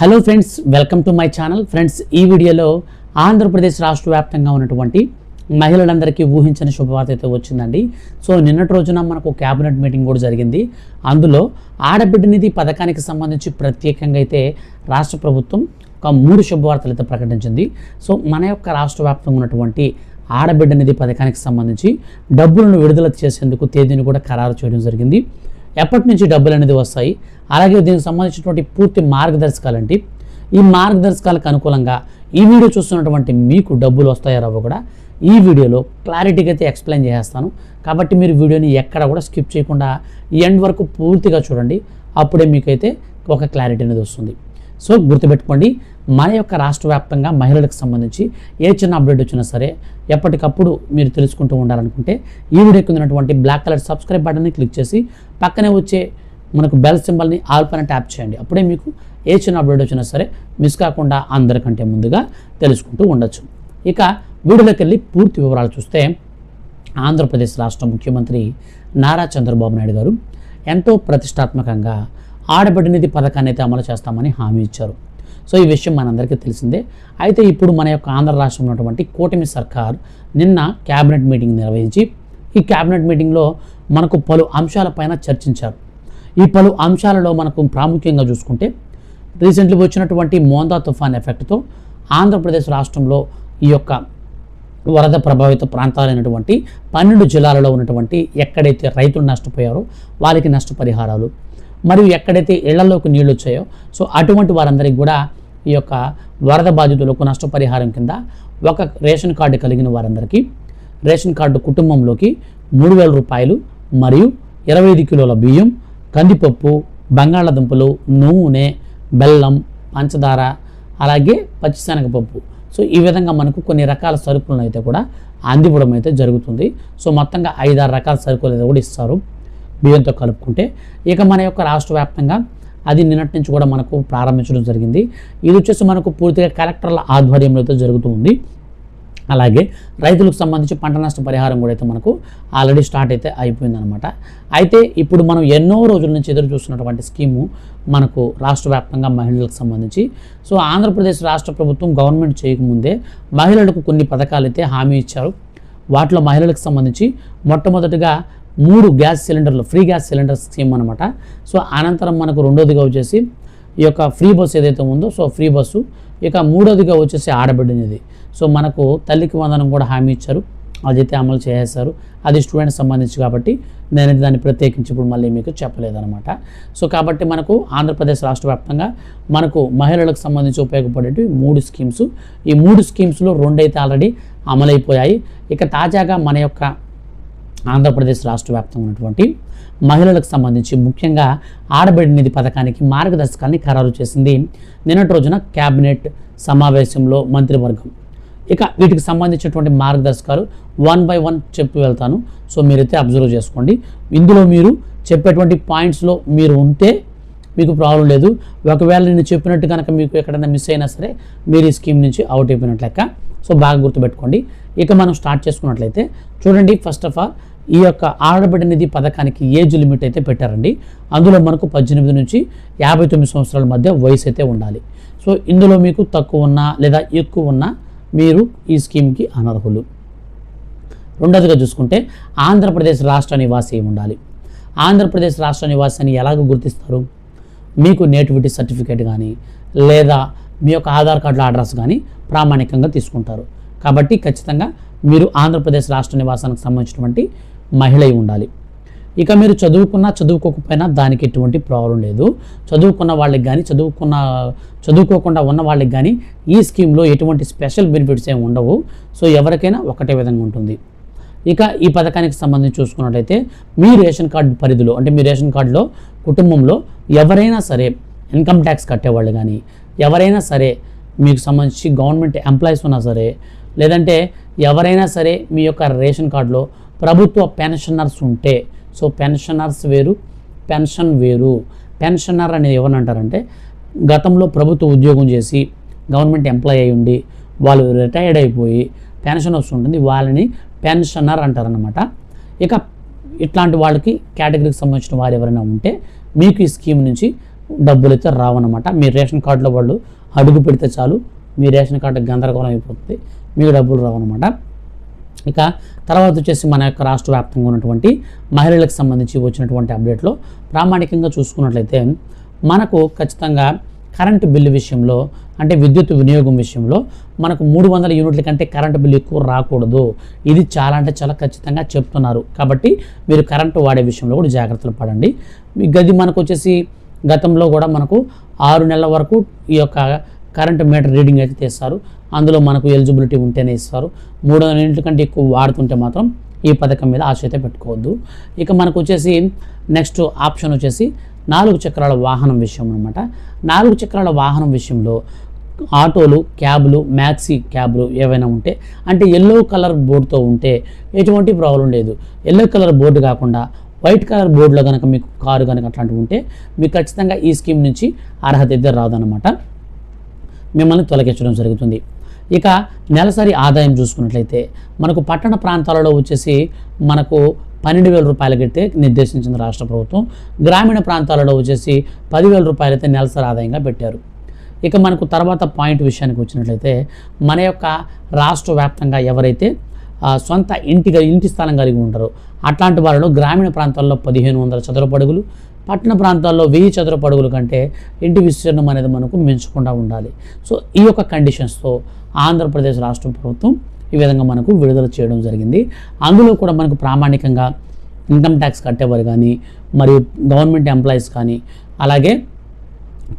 Hello friends welcome to my channel friends ఈ వీడియోలో ఆంధ్రప్రదేశ్ రాష్ట్ర వ్యాప్తంగా ఉన్నటువంటి మహిళలందరికీ ఊహించని శుభవార్త అయితే వచ్చిందండి. సో నిన్నటి రోజున మనకు క్యాబినెట్ మీటింగ్ కూడా జరిగింది. అందులో ఆడబిడ్డ నిధి పథకానికి సంబంధించి ప్రత్యేకంగా అయితే రాష్ట్ర ప్రభుత్వం ఒక మూడు శుభవార్తలు అయితే ప్రకటించింది. సో మన యొక్క రాష్ట్ర వ్యాప్తంగా ఉన్నటువంటి ఆడబిడ్డ నిధి పథకానికి సంబంధించి డబ్బులను విడుదల చేసేందుకు తేదీని కూడా ఖరారు చేయడం జరిగింది. ఎప్పటి నుంచి డబ్బులు అనేది వస్తాయి? అలాగే దీనికి సంబంధించినటువంటి పూర్తి మార్గదర్శకాలు అంటే ఈ మార్గదర్శకాలకు అనుకూలంగా ఈ వీడియో చూస్తున్నటువంటి మీకు డబ్బులు వస్తాయో రావో కూడా ఈ వీడియోలో క్లారిటీగా అయితే ఎక్స్ప్లెయిన్ చేస్తాను కాబట్టి మీరు వీడియోని ఎక్కడ కూడా స్కిప్ చేయకుండా ఎండ్ వరకు పూర్తిగా చూడండి. అప్పుడే మీకైతే ఒక క్లారిటీ అనేది వస్తుంది. సో గుర్తుపెట్టుకోండి. మన యొక్క రాష్ట్ర వ్యాప్తంగా మహిళలకు సంబంధించి ఏ చిన్న అప్డేట్ వచ్చినా సరే ఎప్పటికప్పుడు మీరు తెలుసుకుంటూ ఉండాలనుకుంటే ఈ వీడియో కింద ఉన్నటువంటి బ్లాక్ కలర్ సబ్స్క్రైబ్ బటన్ని క్లిక్ చేసి పక్కనే వచ్చే మనకు బెల్ సింబల్ని ఆల్ పైన ట్యాప్ చేయండి. అప్పుడే మీకు ఏ చిన్న అప్డేట్ వచ్చినా సరే మిస్ కాకుండా అందరికంటే ముందుగా తెలుసుకుంటూ ఉండొచ్చు. ఇక వీడియోలోకి వెళ్ళి పూర్తి వివరాలు చూస్తే ఆంధ్రప్రదేశ్ రాష్ట్ర ముఖ్యమంత్రి నారా చంద్రబాబు నాయుడు గారు ఎంతో ప్రతిష్టాత్మకంగా ఆడబిడ్డ నిధి పథకాన్ని అయితే అమలు చేస్తామని హామీ ఇచ్చారు. సో ఈ విషయం మనందరికీ తెలిసిందే. అయితే ఇప్పుడు మన యొక్క ఆంధ్ర రాష్ట్రంలో ఉన్నటువంటి కూటమి సర్కార్ నిన్న క్యాబినెట్ మీటింగ్ నిర్వహించి ఈ క్యాబినెట్ మీటింగ్లో మనకు పలు అంశాలపైన చర్చించారు. ఈ పలు అంశాలలో మనకు ప్రాముఖ్యంగా చూసుకుంటే రీసెంట్లీ వచ్చినటువంటి మోందా తుఫాన్ ఎఫెక్ట్తో ఆంధ్రప్రదేశ్ రాష్ట్రంలో ఈ యొక్క వరద ప్రభావిత ప్రాంతాలైనటువంటి పన్నెండు జిల్లాలలో ఉన్నటువంటి ఎక్కడైతే రైతులు నష్టపోయారో వారికి నష్టపరిహారాలు మరియు ఎక్కడైతే ఇళ్ళలోకి నీళ్ళు వచ్చాయో సో అటువంటి వారందరికీ కూడా ఈ యొక్క వరద బాధితులకు నష్టపరిహారం కింద ఒక రేషన్ కార్డు కలిగిన వారందరికీ రేషన్ కార్డు కుటుంబంలోకి మూడు వేల రూపాయలు మరియు ఇరవై ఐదు కిలోల బియ్యం కందిపప్పు బంగాళాదుంపలు నూనె బెల్లం పంచదార అలాగే పచ్చిశనగపప్పు. సో ఈ విధంగా మనకు కొన్ని రకాల సరుకులను అయితే కూడా అందివ్వడం అయితే జరుగుతుంది. సో మొత్తంగా ఐదారు రకాల సరుకులు అయితే కూడా ఇస్తారు. బియ్యంతో కలుపుకుంటే ఇక మన యొక్క రాష్ట్ర వ్యాప్తంగా అది నిన్నటి నుంచి కూడా మనకు ప్రారంభించడం జరిగింది. ఇది వచ్చేసి మనకు పూర్తిగా కలెక్టర్ల ఆధ్వర్యంలో అయితే జరుగుతూ ఉంది. అలాగే రైతులకు సంబంధించి పంట నష్ట పరిహారం కూడా అయితే మనకు ఆల్రెడీ స్టార్ట్ అయితే అయిపోయిందనమాట అయితే ఇప్పుడు మనం ఎన్నో రోజుల నుంచి ఎదురు చూస్తున్నటువంటి స్కీము మనకు రాష్ట్ర వ్యాప్తంగా మహిళలకు సంబంధించి. సో ఆంధ్రప్రదేశ్ రాష్ట్ర ప్రభుత్వం గవర్నమెంట్ చేయకముందే మహిళలకు కొన్ని పథకాలు అయితే హామీ ఇచ్చారు. వాటిలో మహిళలకు సంబంధించి మొట్టమొదటిగా మూడు గ్యాస్ సిలిండర్లు ఫ్రీ గ్యాస్ సిలిండర్ స్కీమ్ అనమాట సో అనంతరం మనకు రెండోదిగా వచ్చేసి ఈ యొక్క ఫ్రీ బస్సు ఏదైతే ఉందో సో ఫ్రీ బస్సు. ఇక మూడోదిగా వచ్చేసి ఆడబిడ్డనిది. సో మనకు తల్లికి వందనం కూడా హామీ ఇచ్చారు. అదైతే అమలు చేసేస్తారు అది స్టూడెంట్స్ సంబంధించి కాబట్టి నేనైతే దాన్ని ప్రత్యేకించి ఇప్పుడు మళ్ళీ మీకు చెప్పలేదనమాట సో కాబట్టి మనకు ఆంధ్రప్రదేశ్ రాష్ట్ర వ్యాప్తంగా మనకు మహిళలకు సంబంధించి ఉపయోగపడేవి మూడు స్కీమ్స్. ఈ మూడు స్కీమ్స్లో రెండైతే ఆల్రెడీ అమలైపోయాయి. ఇక తాజాగా మన యొక్క ఆంధ్రప్రదేశ్ రాష్ట్ర వ్యాప్తంగా ఉన్నటువంటి మహిళలకు సంబంధించి ముఖ్యంగా ఆడబిడ్డ నిధి పథకానికి మార్గదర్శకాన్ని ఖరారు చేసింది. నిన్నటి రోజున క్యాబినెట్ సమావేశంలో మంత్రివర్గం. ఇక వీటికి సంబంధించినటువంటి మార్గదర్శకాలు వన్ బై వన్ చెప్పి వెళ్తాను. సో మీరైతే అబ్జర్వ్ చేసుకోండి. ఇందులో మీరు చెప్పేటువంటి పాయింట్స్లో మీరు ఉంటే మీకు ప్రాబ్లం లేదు. ఒకవేళ నేను చెప్పినట్టు కనుక మీకు ఎక్కడైనా మిస్ అయినా సరే మీరు ఈ స్కీమ్ నుంచి అవుట్ అయిపోయినట్లెక్క సో బాగా గుర్తుపెట్టుకోండి. ఇక మనం స్టార్ట్ చేసుకున్నట్లయితే చూడండి ఫస్ట్ ఆఫ్ ఆల్ ఈ యొక్క ఆడబిడ్డ నిధి పథకానికి ఏజ్ లిమిట్ అయితే పెట్టారండి. అందులో మనకు పద్దెనిమిది నుంచి యాభై తొమ్మిది సంవత్సరాల మధ్య వయసు అయితే ఉండాలి. సో ఇందులో మీకు తక్కువ ఉన్నా లేదా ఎక్కువ ఉన్నా మీరు ఈ స్కీమ్కి అనర్హులు. రెండోదిగా చూసుకుంటే ఆంధ్రప్రదేశ్ రాష్ట్ర నివాసి ఉండాలి? ఆంధ్రప్రదేశ్ రాష్ట్ర నివాసాన్ని ఎలాగ గుర్తిస్తారు? మీకు నేటివిటీ సర్టిఫికేట్ కానీ లేదా మీ యొక్క ఆధార్ కార్డుల అడ్రస్ కానీ ప్రామాణికంగా తీసుకుంటారు. కాబట్టి ఖచ్చితంగా మీరు ఆంధ్రప్రదేశ్ రాష్ట్ర నివాసానికి సంబంధించినటువంటి మహిళ అయి ఉండాలి. ఇక మీరు చదువుకున్నా చదువుకోకపోయినా దానికి ఎటువంటి ప్రాబ్లం లేదు. చదువుకున్న వాళ్ళకి కానీ చదువుకున్న చదువుకోకుండా ఉన్న వాళ్ళకి కానీ ఈ స్కీమ్లో ఎటువంటి స్పెషల్ బెనిఫిట్స్ ఏమి ఉండవు. సో ఎవరికైనా ఒకటే విధంగా ఉంటుంది. ఇక ఈ పథకానికి సంబంధించి చూసుకున్నట్లయితే మీ రేషన్ కార్డు పరిధిలో అంటే మీ రేషన్ కార్డులో కుటుంబంలో ఎవరైనా సరే ఇన్కమ్ ట్యాక్స్ కట్టేవాళ్ళు కానీ ఎవరైనా సరే మీకు సంబంధించి గవర్నమెంట్ ఎంప్లాయీస్ ఉన్నా సరే లేదంటే ఎవరైనా సరే మీ యొక్క రేషన్ కార్డులో ప్రభుత్వ పెన్షనర్స్ ఉంటే సో పెన్షనర్స్ వేరు పెన్షన్ వేరు. పెన్షనర్ అనేది ఏమనంటారంటే గతంలో ప్రభుత్వ ఉద్యోగం చేసి గవర్నమెంట్ ఎంప్లాయ్ అయి ఉండి వాళ్ళు రిటైర్డ్ అయిపోయి పెన్షన్ వస్తుంటుంది వాళ్ళని పెన్షనర్ అంటారనమాట ఇక ఇట్లాంటి వాళ్ళకి కేటగిరీకి సంబంధించిన వారు ఎవరైనా ఉంటే మీకు ఈ స్కీమ్ నుంచి డబ్బులు అయితే రావన్నమాట. మీ రేషన్ కార్డులో వాళ్ళు అడుగు పెడితే చాలు మీ రేషన్ కార్డు గందరగోళం అయిపోతుంది మీకు డబ్బులు రావన్నమాట. ఇక తర్వాత వచ్చేసి మన యొక్క రాష్ట్ర వ్యాప్తంగా ఉన్నటువంటి మహిళలకు సంబంధించి వచ్చినటువంటి అప్డేట్లో ప్రామాణికంగా చూసుకున్నట్లయితే మనకు ఖచ్చితంగా కరెంటు బిల్లు విషయంలో అంటే విద్యుత్ వినియోగం విషయంలో మనకు మూడు వందల యూనిట్ల కంటే కరెంటు బిల్లు ఎక్కువ రాకూడదు. ఇది చాలా అంటే చాలా ఖచ్చితంగా చెప్తున్నారు. కాబట్టి మీరు కరెంటు వాడే విషయంలో కూడా జాగ్రత్తలు పడండి. గది మనకు వచ్చేసి గతంలో కూడా మనకు ఆరు నెలల వరకు ఈ యొక్క కరెంట్ మీటర్ రీడింగ్ అయితే తీస్తారు. అందులో మనకు ఎలిజిబిలిటీ ఉంటేనే ఇస్తారు. మూడు వందల కంటే ఎక్కువ వాడుతుంటే మాత్రం ఈ పథకం మీద ఆశ అయితే పెట్టుకోవద్దు. ఇక మనకు వచ్చేసి నెక్స్ట్ ఆప్షన్ వచ్చేసి నాలుగు చక్రాల వాహనం విషయం అనమాట నాలుగు చక్రాల వాహనం విషయంలో ఆటోలు క్యాబ్లు మ్యాక్సీ క్యాబ్లు ఏవైనా ఉంటే అంటే ఎల్లో కలర్ బోర్డుతో ఉంటే ఎటువంటి ప్రాబ్లం లేదు. ఎల్లో కలర్ బోర్డు కాకుండా వైట్ కలర్ బోర్డులో కనుక మీకు కారు కనుక అట్లాంటివి ఉంటే మీకు ఖచ్చితంగా ఈ స్కీమ్ నుంచి అర్హత అయితే రాదనమాట మిమ్మల్ని తొలగించడం జరుగుతుంది. ఇక నెలసరి ఆదాయం చూసుకున్నట్లయితే మనకు పట్టణ ప్రాంతాలలో వచ్చేసి మనకు పన్నెండు వేల రూపాయలకైతే నిర్దేశించింది రాష్ట్ర ప్రభుత్వం. గ్రామీణ ప్రాంతాలలో వచ్చేసి పదివేల రూపాయలైతే నెలసరి ఆదాయంగా పెట్టారు. ఇక మనకు తర్వాత పాయింట్ విషయానికి వచ్చినట్లయితే మన యొక్క రాష్ట్ర వ్యాప్తంగా ఎవరైతే సొంత ఇంటి ఇంటి స్థలం కలిగి ఉంటారో అట్లాంటి వాళ్ళలో గ్రామీణ ప్రాంతాల్లో పదిహేను వందల చదరపడుగులు పట్టణ ప్రాంతాల్లో వెయ్యి చదరపు అడుగుల కంటే ఇంటి విస్తీర్ణం అనేది మనకు మించకుండా ఉండాలి. సో ఈ యొక్క కండిషన్స్తో ఆంధ్రప్రదేశ్ రాష్ట్ర ప్రభుత్వం ఈ విధంగా మనకు విడుదల చేయడం జరిగింది. అందులో కూడా మనకు ప్రామాణికంగా ఇన్కమ్ ట్యాక్స్ కట్టేవారు కానీ మరియు గవర్నమెంట్ ఎంప్లాయీస్ కానీ అలాగే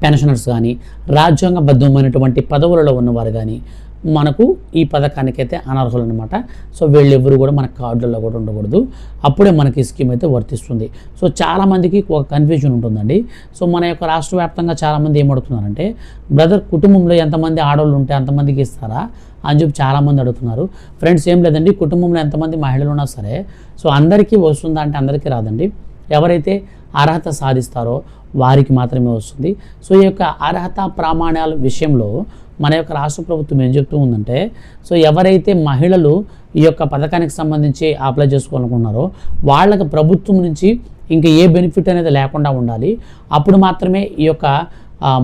పెన్షనర్స్ కానీ రాజ్యాంగబద్ధమైనటువంటి పదవులలో ఉన్నవారు కానీ మనకు ఈ పథకానికైతే అనర్హులు అనమాట సో వీళ్ళెవ్వరు కూడా మన కార్డులలో కూడా ఉండకూడదు. అప్పుడే మనకి ఈ స్కీమ్ అయితే వర్తిస్తుంది. సో చాలామందికి ఒక కన్ఫ్యూజన్ ఉంటుందండి. సో మన యొక్క రాష్ట్ర వ్యాప్తంగా చాలామంది ఏమడుతున్నారంటే బ్రదర్ కుటుంబంలో ఎంతమంది ఆడవాళ్ళు ఉంటే అంతమందికి ఇస్తారా? అని చెప్పి చాలామంది అడుగుతున్నారు. ఫ్రెండ్స్ ఏం లేదండి. కుటుంబంలో ఎంతమంది మహిళలు ఉన్నా సరే సో అందరికీ వస్తుందా అంటే అందరికీ రాదండి. ఎవరైతే అర్హత సాధిస్తారో వారికి మాత్రమే వస్తుంది. సో ఈ యొక్క అర్హత ప్రామాణాల విషయంలో మన యొక్క రాష్ట్ర ప్రభుత్వం ఏం చెప్తూ ఉందంటే సో ఎవరైతే మహిళలు ఈ యొక్క పథకానికి సంబంధించి అప్లై చేసుకోవాలనుకున్నారో వాళ్ళకి ప్రభుత్వం నుంచి ఇంకా ఏ బెనిఫిట్ అనేది లేకుండా ఉండాలి. అప్పుడు మాత్రమే ఈ యొక్క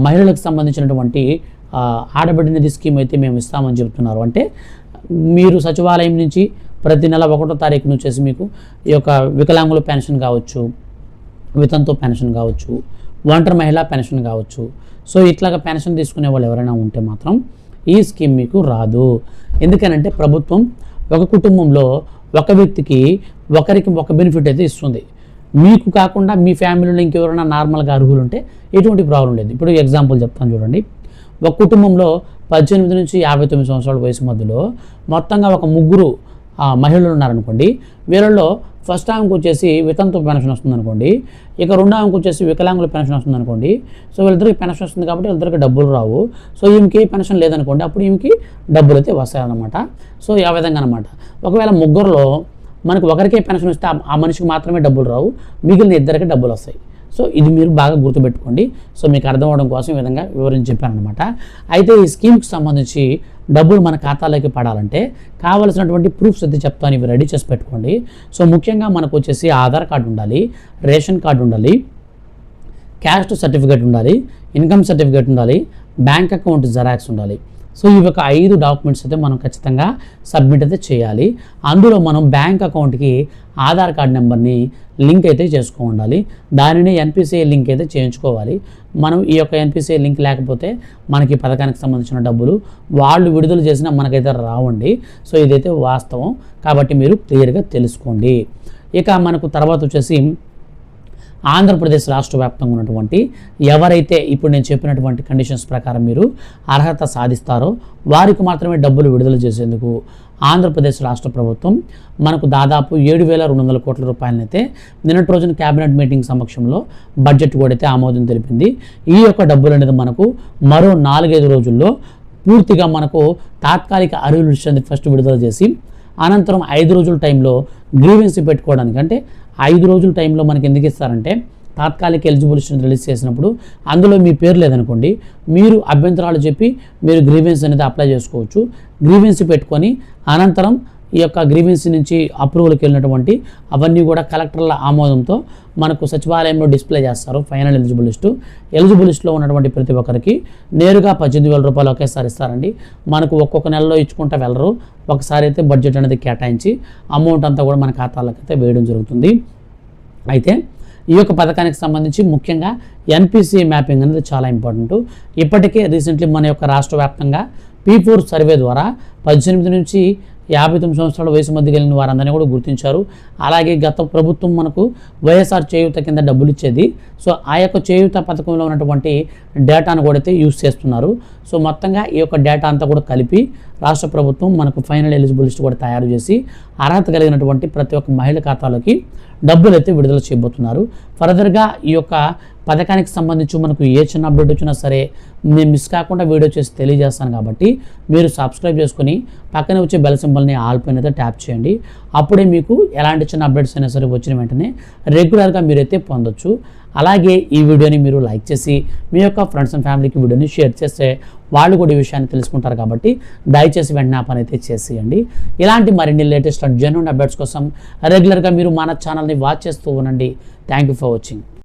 మహిళలకు సంబంధించినటువంటి ఆడబిడ్డ నిధి స్కీమ్ అయితే మేము ఇస్తామని చెప్తున్నారు. అంటే మీరు సచివాలయం నుంచి ప్రతి నెల ఒకటో తారీఖు నుంచి మీకు ఈ యొక్క వికలాంగుల పెన్షన్ కావచ్చు వితంతు పెన్షన్ కావచ్చు ఒంటరి మహిళా పెన్షన్ కావచ్చు. సో ఇట్లాగా పెన్షన్ తీసుకునే వాళ్ళు ఎవరైనా ఉంటే మాత్రం ఈ స్కీమ్ మీకు రాదు. ఎందుకనంటే ప్రభుత్వం ఒక కుటుంబంలో ఒక వ్యక్తికి ఒకరికి ఒక బెనిఫిట్ అయితే ఇస్తుంది. మీకు కాకుండా మీ ఫ్యామిలీలో ఇంకెవరైనా నార్మల్గా అర్హులు ఉంటే ఎటువంటి ప్రాబ్లం లేదు. ఇప్పుడు ఎగ్జాంపుల్ చెప్తాను చూడండి. ఒక కుటుంబంలో పద్దెనిమిది నుంచి యాభై తొమ్మిది సంవత్సరాల వయసు మధ్యలో మొత్తంగా ఒక ముగ్గురు మహిళలు ఉన్నారనుకోండి వీళ్ళల్లో ఫస్ట్ ఆమెకు వచ్చేసి వితంతు పెన్షన్ వస్తుంది అనుకోండి ఇక రెండో ఆమెకు వచ్చేసి వికలాంగుల పెన్షన్ వస్తుంది అనుకోండి సో వీళ్ళిద్దరికి పెన్షన్ వస్తుంది కాబట్టి వీళ్ళిద్దరికి డబ్బులు రావు. సో ఈమెకి పెన్షన్ లేదనుకోండి అప్పుడు ఈమెకి డబ్బులు అయితే వస్తాయన్నమాట. సో ఆ విధంగా అనమాట ఒకవేళ ముగ్గురులో మనకు ఒకరికే పెన్షన్ వస్తే ఆ మనిషికి మాత్రమే డబ్బులు రావు మిగిలిన ఇద్దరికి డబ్బులు వస్తాయి. సో ఇది మీరు బాగా గుర్తుపెట్టుకోండి. సో మీకు అర్థం అవడం కోసం ఈ విధంగా వివరించి చెప్పారనమాట అయితే ఈ స్కీమ్కి సంబంధించి డబ్బులు మన ఖాతాలోకి పడాలంటే కావలసినటువంటి ప్రూఫ్స్ అయితే చెప్తాను. ఇవి రెడీ చేసి పెట్టుకోండి. సో ముఖ్యంగా మనకు వచ్చేసి ఆధార్ కార్డు ఉండాలి రేషన్ కార్డు ఉండాలి క్యాస్ట్ సర్టిఫికేట్ ఉండాలి ఇన్కమ్ సర్టిఫికేట్ ఉండాలి బ్యాంక్ అకౌంట్ జెరాక్స్ ఉండాలి. సో ఈ యొక్క ఐదు డాక్యుమెంట్స్ అయితే మనం ఖచ్చితంగా సబ్మిట్ అయితే చేయాలి. అందులో మనం బ్యాంక్ అకౌంట్కి ఆధార్ కార్డ్ నెంబర్ని లింక్ అయితే చేసుకో ఉండాలి. దానిని ఎన్పిసిఐ లింక్ అయితే చేయించుకోవాలి. మనం ఈ యొక్క ఎన్పిసిఐ లింక్ లేకపోతే మనకి పథకానికి సంబంధించిన డబ్బులు వాళ్ళు విడుదల చేసినా మనకైతే రావండి. సో ఇదైతే వాస్తవం. కాబట్టి మీరు క్లియర్గా తెలుసుకోండి. ఇక మనకు తర్వాత వచ్చేసి ఆంధ్రప్రదేశ్ రాష్ట్ర వ్యాప్తంగా ఉన్నటువంటి ఎవరైతే ఇప్పుడు నేను చెప్పినటువంటి కండిషన్స్ ప్రకారం మీరు అర్హత సాధిస్తారో వారికి మాత్రమే డబ్బులు విడుదల చేసేందుకు ఆంధ్రప్రదేశ్ రాష్ట్ర ప్రభుత్వం మనకు దాదాపు ఏడు వేల రెండు వందల కోట్ల రూపాయలనైతే నిన్నటి రోజున కేబినెట్ మీటింగ్ సమక్షంలో బడ్జెట్ కూడా అయితే ఆమోదం తెలిపింది. ఈ యొక్క డబ్బులు అనేది మనకు మరో నాలుగైదు రోజుల్లో పూర్తిగా మనకు తాత్కాలిక అరువులు ఫస్ట్ విడుదల చేసి అనంతరం ఐదు రోజుల టైంలో గ్రీవెన్సీ పెట్టుకోవడానికి అంటే ఐదు రోజుల టైంలో మనకి ఎందుకు ఇస్తారంటే తాత్కాలిక ఎలిజిబుల్ రిలీజ్ చేసినప్పుడు అందులో మీ పేరు లేదనుకోండి మీరు అభ్యంతరాలు చెప్పి మీరు గ్రీవెన్స్ అనేది అప్లై చేసుకోవచ్చు. గ్రీవెన్స్ పెట్టుకొని అనంతరం ఈ యొక్క గ్రీవెన్సీ నుంచి అప్రూవల్కి వెళ్ళినటువంటి అవన్నీ కూడా కలెక్టర్ల ఆమోదంతో మనకు సచివాలయంలో డిస్ప్లే చేస్తారు ఫైనల్ ఎలిజిబుల్ లిస్టు. ఎలిజిబుల్ లిస్టులో ఉన్నటువంటి ప్రతి ఒక్కరికి నేరుగా పద్దెనిమిది వేల రూపాయలు ఒకేసారి ఇస్తారండి. మనకు ఒక్కొక్క నెలలో ఇచ్చుకుంటూ వెళ్ళరు. ఒకసారి అయితే బడ్జెట్ అనేది కేటాయించి అమౌంట్ అంతా కూడా మన ఖాతాలకు అయితే వేయడం జరుగుతుంది. అయితే ఈ యొక్క పథకానికి సంబంధించి ముఖ్యంగా ఎన్పిసి మ్యాపింగ్ అనేది చాలా ఇంపార్టెంట్. ఇప్పటికే రీసెంట్లీ మన యొక్క రాష్ట్ర వ్యాప్తంగా పీ ఫోర్ సర్వే ద్వారా పద్దెనిమిది నుంచి యాభై తొమ్మిది సంవత్సరాల వయసు మధ్య కలిగిన వారందరినీ కూడా గుర్తించారు. అలాగే గత ప్రభుత్వం మనకు వైఎస్ఆర్ చేయూత కింద డబ్బులు ఇచ్చేది. సో ఆ యొక్క చేయూత పథకంలో ఉన్నటువంటి డేటాను కూడా అయితే యూస్ చేస్తున్నారు. సో మొత్తంగా ఈ యొక్క డేటా అంతా కూడా కలిపి రాష్ట్ర ప్రభుత్వం మనకు ఫైనల్ ఎలిజిబుల్ లిస్ట్ కూడా తయారు చేసి అర్హత కలిగినటువంటి ప్రతి ఒక్క మహిళ ఖాతాలోకి డబ్బులు అయితే విడుదల చేయబోతున్నారు. ఫర్దర్గా ఈ యొక్క పథకానికి సంబంధించి మనకు ఏ చిన్న అప్డేట్ వచ్చినా సరే నేను మిస్ కాకుండా వీడియో చేసి తెలియజేస్తాను కాబట్టి మీరు సబ్స్క్రైబ్ చేసుకొని పక్కనే వచ్చే బెల్ సింబల్ని ఆల్ పైన అయితే ట్యాప్ చేయండి. అప్పుడే మీకు ఎలాంటి చిన్న అప్డేట్స్ అయినా సరే వచ్చిన వెంటనే రెగ్యులర్గా మీరైతే పొందొచ్చు. అలాగే ఈ వీడియోని మీరు లైక్ చేసి మీ యొక్క ఫ్రెండ్స్ అండ్ ఫ్యామిలీకి వీడియోని షేర్ చేస్తే వాళ్ళు కూడా ఈ విషయాన్ని తెలుసుకుంటారు కాబట్టి దయచేసి వెంటనే ఆ పని అయితే చేసేయండి. ఇలాంటి మరిన్ని లేటెస్ట్ అండ్ జెన్యున్ అప్డేట్స్ కోసం రెగ్యులర్గా మీరు మన ఛానల్ని వాచ్ చేస్తూ ఉండండి. Thank you for watching